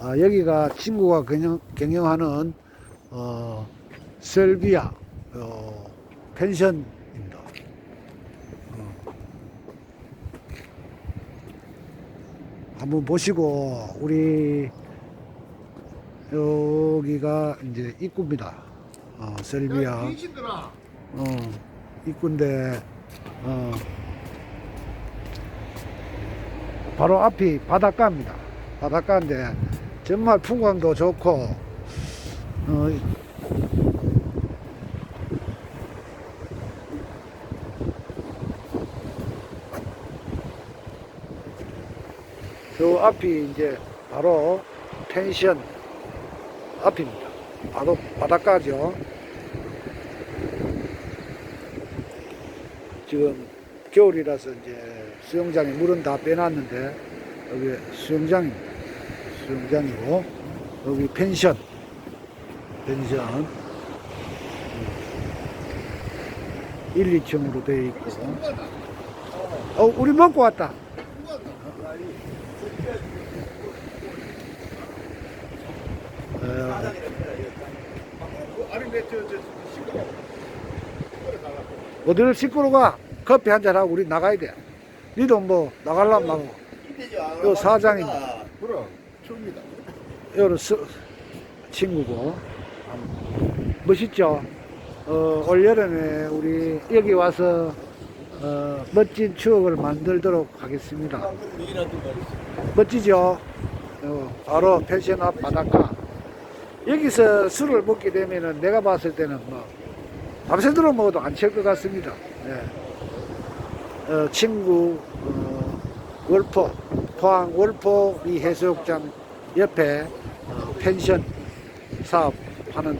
아, 여기가 친구가 경영, 경영하는 어, 셀비아 어, 펜션입니다. 어. 한번 보시고 우리 여기가 이제 입구입니다. 어, 셀비아. 어, 입구인데 어, 바로 앞이 바닷가입니다. 바닷가인데 정말 풍광도 좋고 어, 저 앞이 이제 바로 펜션 앞입니다. 바로 바닷가죠. 지금 겨울이라서 이제 수영장에 물은 다 빼놨는데 여기 수영장입니다. 수영장이고 여기 펜션 펜션 1, 2층으로 되어 있고 어 우리 먹고 왔다. 어. 어디를 씻고 가? 커피 한 잔 하고 우리 나가야 돼. 니도 뭐 나가려면 나고. 요 사장입니다. 그럼 춥니다. 여러 스, 친구고 멋있죠. 어, 올 여름에 우리 여기 와서 어, 멋진 추억을 만들도록 하겠습니다. 멋지죠. 어, 바로 펜션 앞 바닷가. 여기서 술을 먹게 되면은 내가 봤을 때는 뭐 밤새도록 먹어도 안 칠 것 같습니다. 예. 어, 친구 어, 월포 포항 월포 이 해수욕장 옆에 어, 펜션 사업하는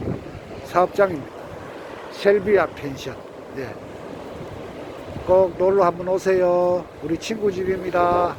사업장입니다. 셀비아 펜션. 네. 꼭 놀러 한번 오세요. 우리 친구 집입니다.